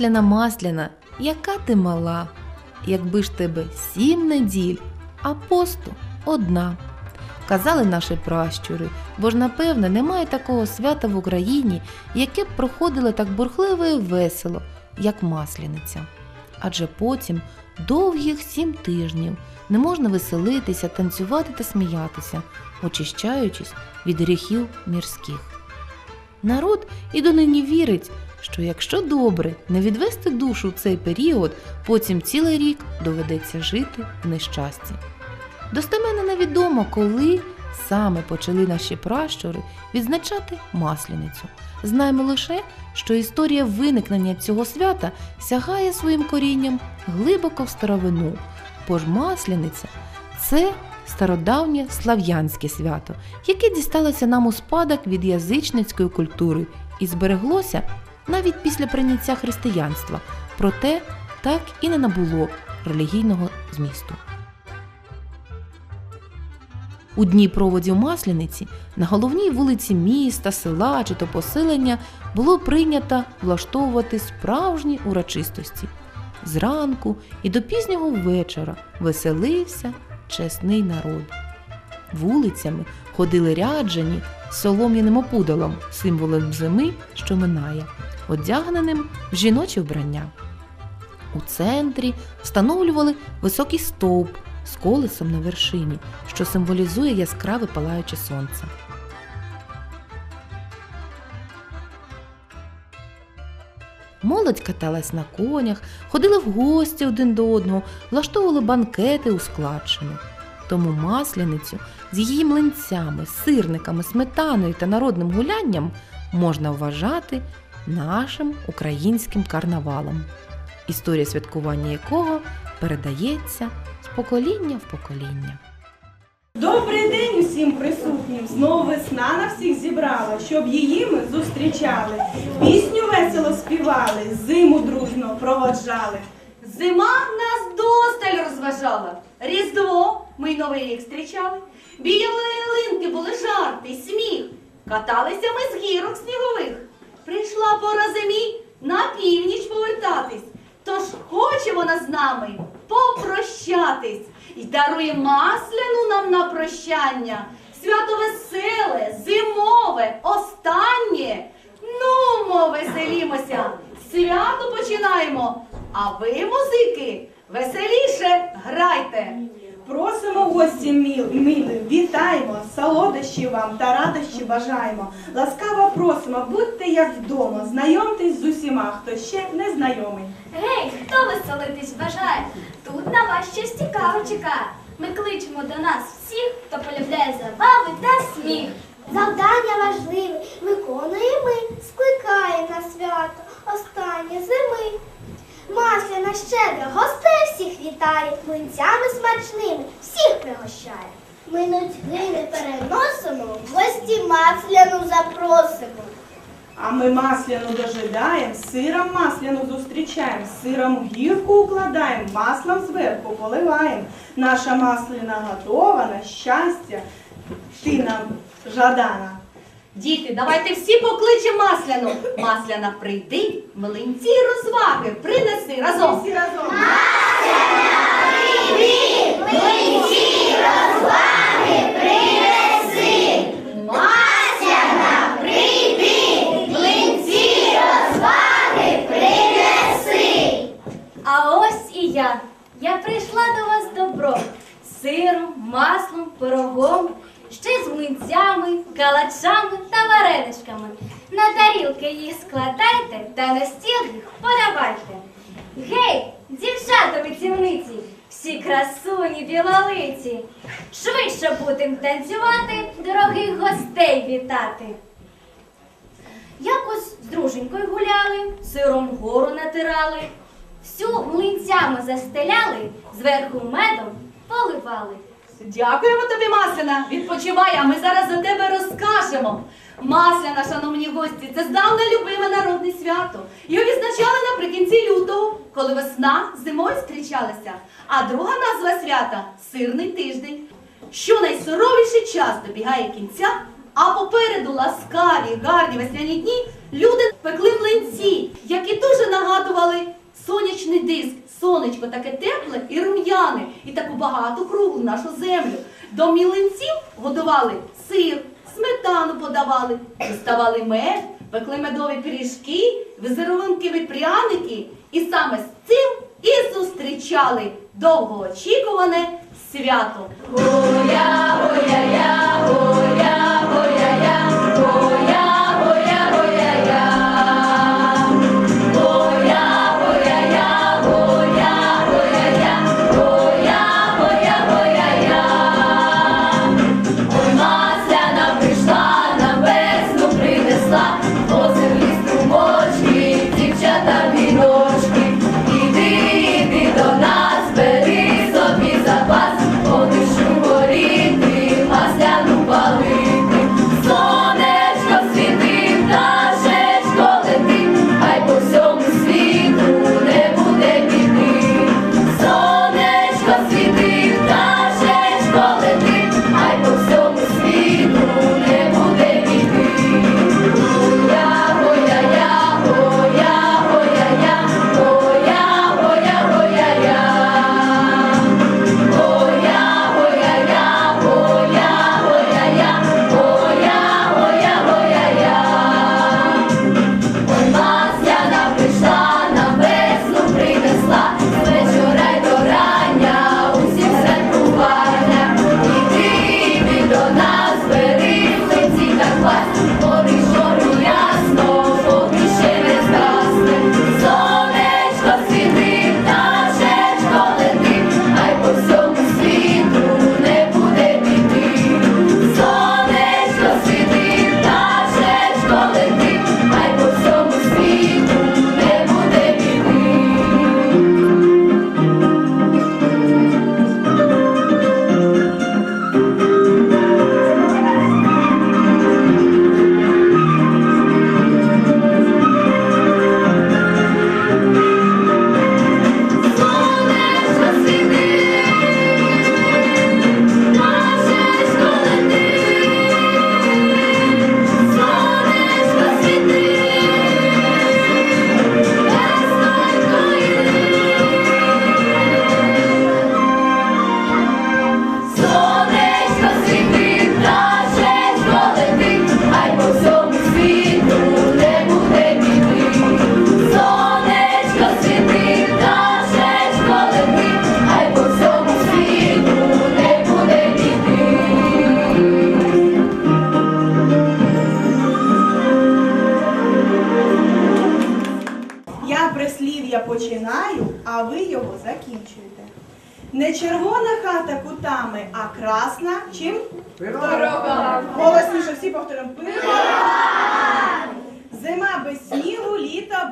Масляна, масляна, яка ти мала, якби ж тебе сім неділь, а посту одна. Казали наші пращури, бо ж напевне немає такого свята в Україні, яке б проходило так бурхливо і весело, як масляниця. Адже потім довгих сім тижнів не можна веселитися, танцювати та сміятися, очищаючись від гріхів мірських. Народ і донині вірить, що якщо добре не відвести душу в цей період, потім цілий рік доведеться жити в нещасті. Достеменно невідомо, коли саме почали наші пращури відзначати масляницю. Знаємо лише, що історія виникнення цього свята сягає своїм корінням глибоко в старовину, бо ж масляниця це стародавнє слав'янське свято, яке дісталося нам у спадок від язичницької культури і збереглося навіть після прийняття християнства, проте так і не набуло релігійного змісту. У дні проводів Масляниці на головній вулиці міста, села чи то поселення було прийнято влаштовувати справжні урочистості. Зранку і до пізнього вечора веселився чесний народ. Вулицями ходили ряджені солом'яним опудалом, символом зими, що минає, одягненим в жіноче вбрання. У центрі встановлювали високий стовп з колесом на вершині, що символізує яскраве палаюче сонце. Молодь каталась на конях, ходили в гості один до одного, влаштовували банкети у складчину. Тому масляницю з її млинцями, сирниками, сметаною та народним гулянням можна вважати нашим українським карнавалом, історія святкування якого передається з покоління в покоління. Добрий день усім присутнім. Знову весна на всіх зібрала, щоб її ми зустрічали. Пісню весело співали, зиму дружно проводжали. Зима нас досталь розважала. Різдво ми й новий рік зустрічали. Біля ялинки були жарти, сміх. Каталися ми з гірок снігових. Прийшла пора зимі на північ повертатись. Тож хоче вона з нами попрощатись. І дарує масляну нам на прощання. Свято веселе, зимове, останнє. Нумо, веселімося, свято починаємо. А ви, музики, веселіше грайте. Просимо гості міл- милі, вітаємо, солодощі вам та радощі бажаємо. Ласкаво просимо, будьте як вдома, знайомтесь з усіма, хто ще не знайомий. Гей, хто веселитись бажає? Тут на вас щось цікаве чекає. Ми кличемо до нас всіх, хто полюбляє забави та сміх. Завдання важливе виконуємо ми, скликає на свято останнє зими. Масляна щедра гостей всіх вітає, млинцями смачними всіх пригощає. Ми нудьги не переносимо, в гості масляну запросимо. А ми масляну дожидаємо, сиром масляну зустрічаємо, сиром гірку укладаємо, маслом зверху поливаємо. Наша масляна готова на щастя, ти нам жадана. Діти, давайте всі покличемо масляну. Масляна прийди, млинці розваги принеси разом. Всі разом. Масляна, прийди, млинці розваги принеси. А ось і я. Я прийшла до вас добро. Сиром, маслом, пирогом, ще з млинцями, калачами та вареничками. На тарілки їх складайте та на стіл їх подавайте. Гей, дівчата вицівниці, всі красуні білолиці. Швидше будем танцювати, дорогих гостей вітати. Якось з друженькою гуляли, сиром гору натирали, всю млинцями застеляли, зверху медом поливали. Дякуємо тобі, Масляна. Відпочивай, а ми зараз за тебе розкажемо. Масляна, шановні гості, це здавна любиме народне свято. Його відзначали наприкінці лютого, коли весна зимою зустрічалася. А друга назва свята сирний тиждень. Що найсуровіший час добігає кінця, А попереду ласкаві, гарні весняні дні люди пекли млинці, які дуже нагадували сонячний диск. Сонечко таке тепле і рум'яне, і таку багату круглу нашу землю. До млинців годували сир, сметану подавали, доставали мед, пекли медові пиріжки, візерункові пряники, і саме з цим і зустрічали довгоочікуване свято. Масляна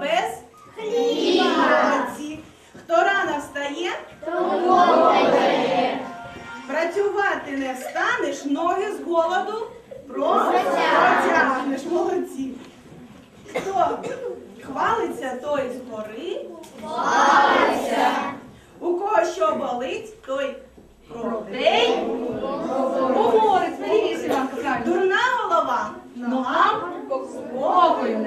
без хліба. Хто рано встає, працювати не встанеш, ноги з голоду протягнеш. Молодці. Хто хвалиться, той згори. Хвалиться. У кого що болить, той День говорить, навіщо Іванка правильно? Дурна голова Ногам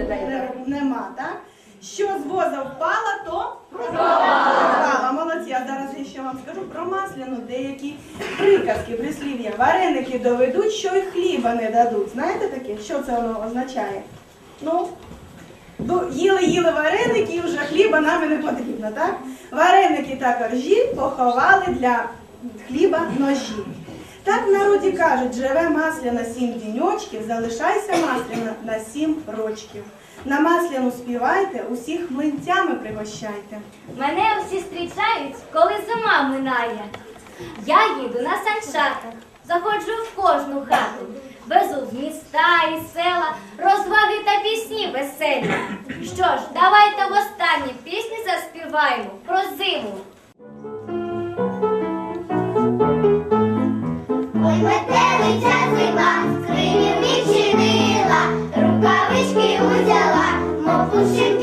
дає. нема, так? Що з воза впала, то пропала. Молодці. А зараз я ще вам скажу про масляну деякі приказки, прислів'я. Вареники доведуть, що й хліба не дадуть. Знаєте таке? Що це воно означає? Ну, їли-їли вареники, і вже хліба нам і не потрібно, так? Вареники та коржі поховали для хліба ножі. Так в народі кажуть, живе масляна сім діньочків, залишайся масляна на сім рочків. На масляну співайте, усіх млинцями пригощайте. Мене всі зустрічають, коли зима минає. Я їду на санчатах, заходжу в кожну хату. Везу з міста і села, розваги та пісні веселі. Що ж, давайте востаннє пісні заспіваємо про зиму. Ой, метелиця зима, você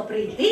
Прийди,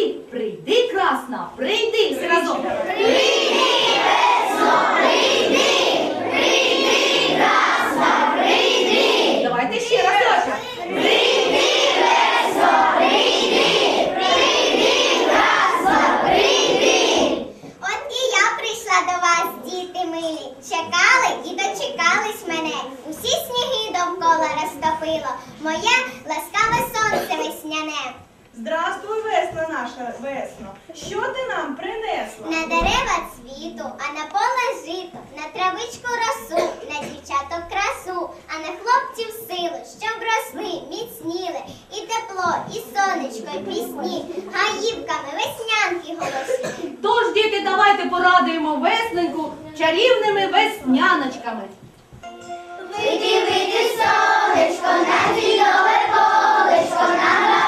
нам принесла? На дерева цвіту, а на поле жито, на травичку росу, на дівчаток красу, а на хлопців силу, щоб росли, міцніли, і тепло, і сонечко, і пісні, гаївками, веснянки голосні. Тож, діти, давайте порадуємо весненьку чарівними весняночками. Вийди, вийди, сонечко, на зінове полечко, на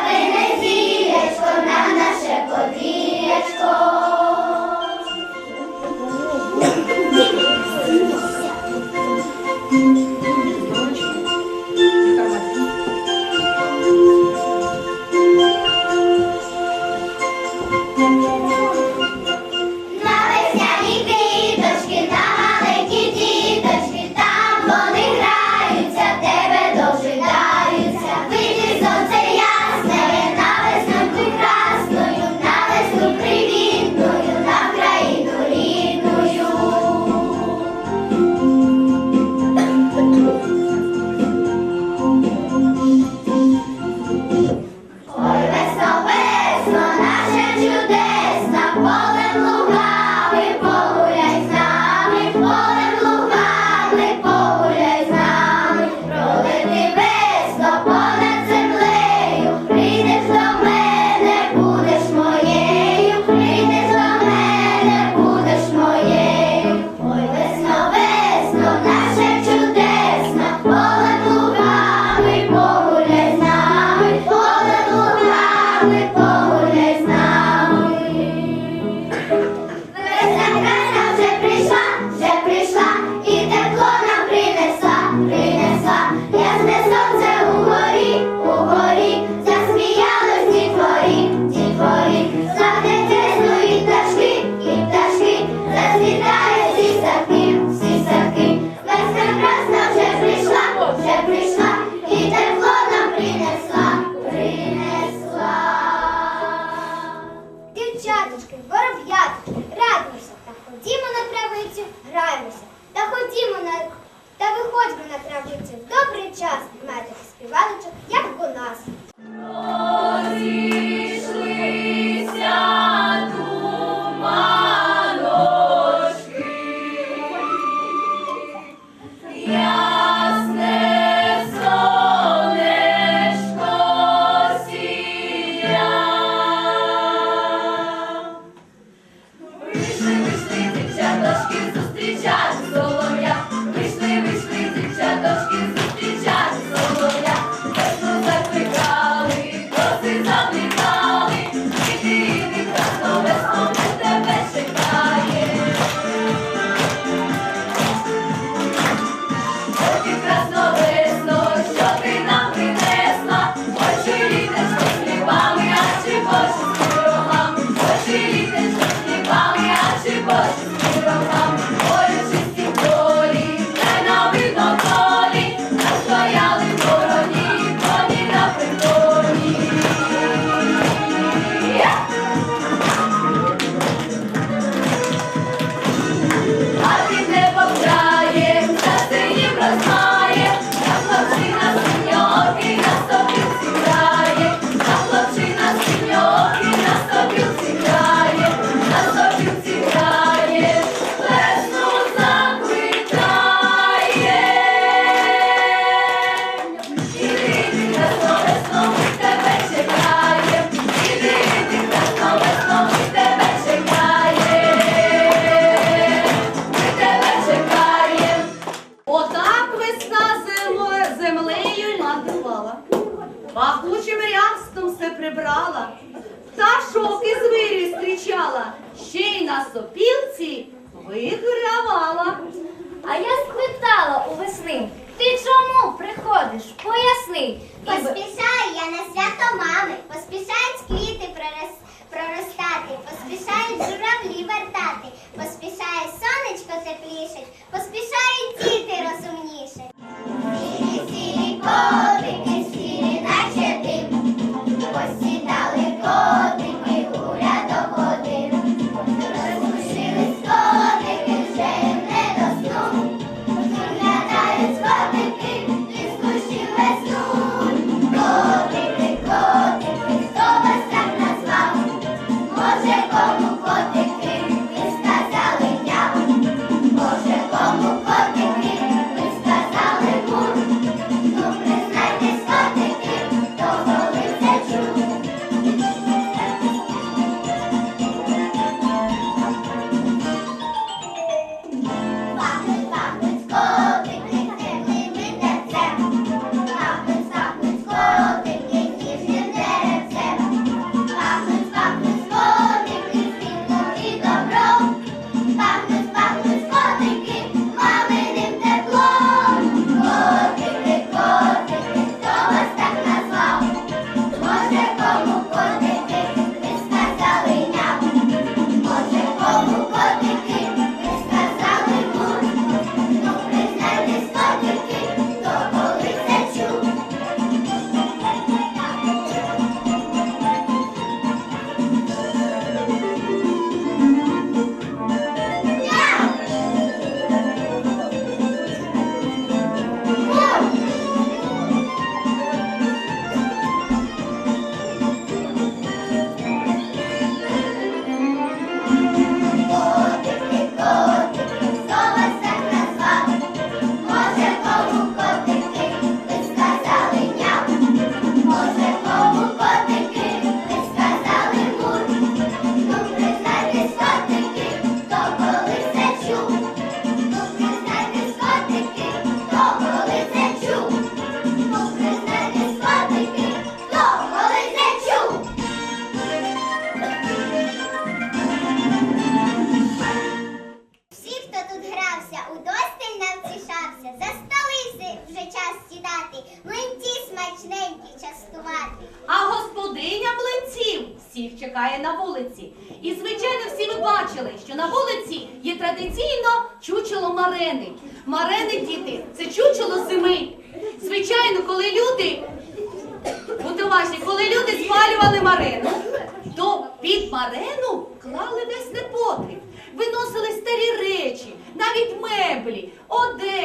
做冰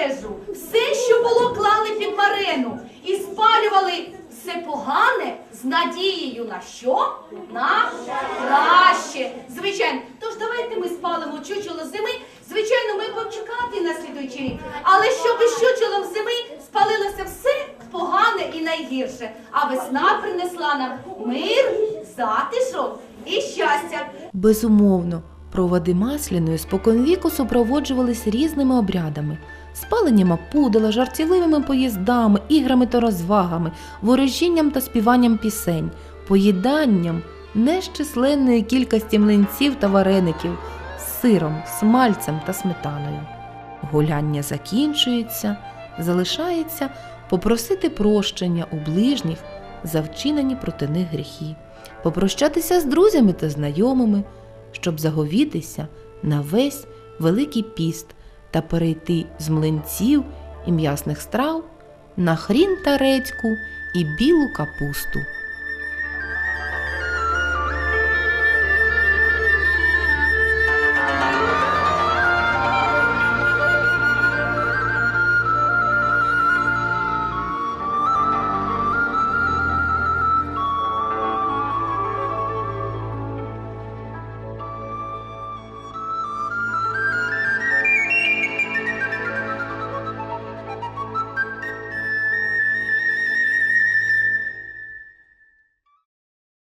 одежу, все, що було, клали під марену і спалювали все погане з надією на що? На краще. Звичайно. Тож давайте ми спалимо чучело зими. Звичайно, ми будемо чекати на слідуючий рік. Але щоб із чучелом зими спалилося все погане і найгірше. А весна принесла нам мир, затишок і щастя. Безумовно, проводи масляної споконвіку супроводжувались різними обрядами. Спаленням опудала, жартівливими поїздами, іграми та розвагами, ворожінням та співанням пісень, поїданням нещисленної кількості млинців та вареників сиром, смальцем та сметаною. Гуляння закінчується, залишається попросити прощення у ближніх за вчинені проти них гріхи, попрощатися з друзями та знайомими, щоб заговітися на весь Великий піст та перейти з млинців і м'ясних страв на хрін та редьку і білу капусту.